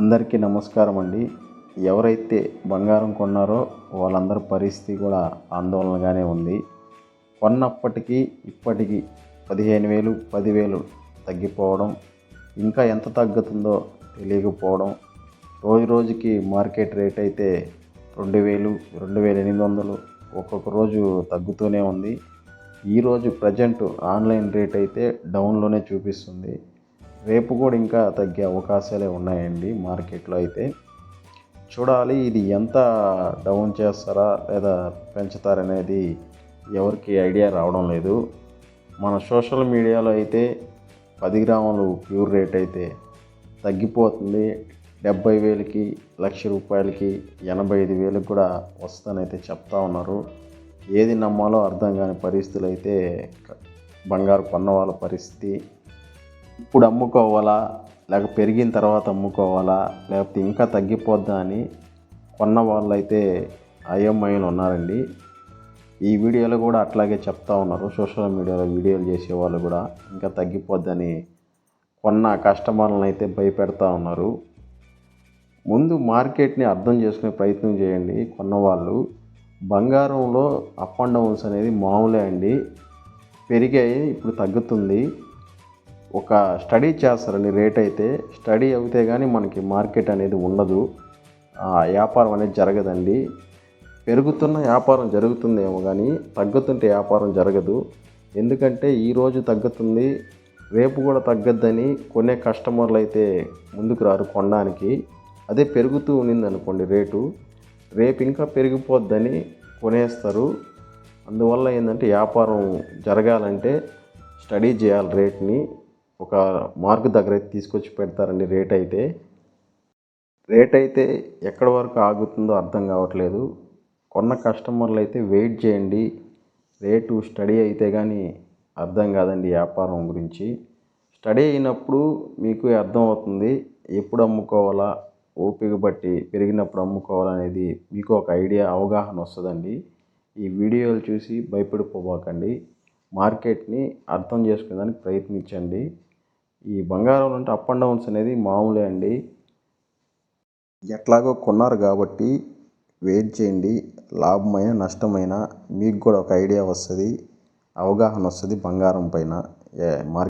అందరికీ నమస్కారం అండి. ఎవరైతే బంగారం కొన్నారో వాళ్ళందరి పరిస్థితి కూడా ఆందోళనగానే ఉంది. కొన్నప్పటికీ ఇప్పటికీ పదిహేను వేలు పదివేలు తగ్గిపోవడం ఇంకా ఎంత తగ్గుతుందో తెలియకపోవడం రోజు రోజుకి మార్కెట్ రేట్ అయితే రెండు వేలు రెండు వేల ఎనిమిది వందలు ఒక్కొక్క రోజు తగ్గుతూనే ఉంది. ఈరోజు ప్రజెంట్ ఆన్లైన్ రేట్ అయితే డౌన్లోనే చూపిస్తుంది. రేపు కూడా ఇంకా తగ్గే అవకాశాలే ఉన్నాయండి మార్కెట్లో అయితే. చూడాలి ఇది ఎంత డౌన్ చేస్తారా లేదా పెంచుతారనేది ఎవరికి ఐడియా రావడం లేదు. మన సోషల్ మీడియాలో అయితే పది గ్రాములు ప్యూర్ రేట్ అయితే తగ్గిపోతుంది. డెబ్బై వేలకి లక్ష రూపాయలకి ఎనభై ఐదు వేలకు కూడా వస్తుందనైతే చెప్తా ఉన్నారు. ఏది నమ్మాలో అర్థం కాని పరిస్థితులు అయితే బంగారు కొన్న వాళ్ళ పరిస్థితి. ఇప్పుడు అమ్ముకోవాలా? లేక పెరిగిన తర్వాత అమ్ముకోవాలా? లేకపోతే ఇంకా తగ్గిపోద్దా అని కొన్న వాళ్ళైతే అయోమయంలో ఉన్నారండి. ఈ వీడియోలో కూడా అట్లాగే చెప్తా ఉన్నారు. సోషల్ మీడియాలో వీడియోలు చేసే వాళ్ళు కూడా ఇంకా తగ్గిపోద్దని కొన్న కస్టమర్లను అయితే భయపెడతా ఉన్నారు. ముందు మార్కెట్ని అర్థం చేసుకునే ప్రయత్నం చేయండి కొన్నవాళ్ళు బంగారంలో అప్ అండ్ డౌన్స్ అనేది మామూలే అండి. పెరిగాయి ఇప్పుడు తగ్గుతుంది. ఒక స్టడీ చేస్తారండి రేట్ అయితే స్టడీ అయితే కానీ మనకి మార్కెట్ అనేది ఉండదు. వ్యాపారం అనేది జరగదండి. పెరుగుతున్న వ్యాపారం జరుగుతుందేమో కానీ తగ్గుతుంటే వ్యాపారం జరగదు. ఎందుకంటే ఈరోజు తగ్గుతుంది రేపు కూడా తగ్గద్దని కొనే కస్టమర్లు అయితే ముందుకు రారు కొనడానికి. అదే పెరుగుతూ ఉన్నింది అనుకోండి రేటు. రేపు ఇంకా పెరిగిపోద్దని కొనేస్తారు. అందువల్ల ఏంటంటే వ్యాపారం జరగాలంటే స్టడీ చేయాలి రేట్ని. ఒక మార్క్ దగ్గర అయితే తీసుకొచ్చి పెడతారండి రేట్ అయితే. రేట్ అయితే ఎక్కడి వరకు ఆగుతుందో అర్థం కావట్లేదు. కొన్న కస్టమర్లు అయితే వెయిట్ చేయండి. రేటు స్టడీ అయితే కానీ అర్థం కాదండి వ్యాపారం గురించి. స్టడీ అయినప్పుడు మీకు అర్థం అవుతుంది. ఎప్పుడు అమ్ముకోవాలా? ఓపిక బట్టి పెరిగినప్పుడు అమ్ముకోవాలనేది మీకు ఒక ఐడియా అవగాహన వస్తుందండి. ఈ వీడియోలు చూసి భయపడిపోబాకండి. మార్కెట్ని అర్థం చేసుకునేదానికి ప్రయత్నించండి. ఈ బంగారం అంటే అప్ అండ్ డౌన్స్ అనేది మామూలే అండి. ఎట్లాగో కొన్నారు కాబట్టి వెయిట్ చేయండి. లాభమైన నష్టమైన మీకు కూడా ఒక ఐడియా వస్తుంది అవగాహన వస్తుంది బంగారం పైన. మార్కెట్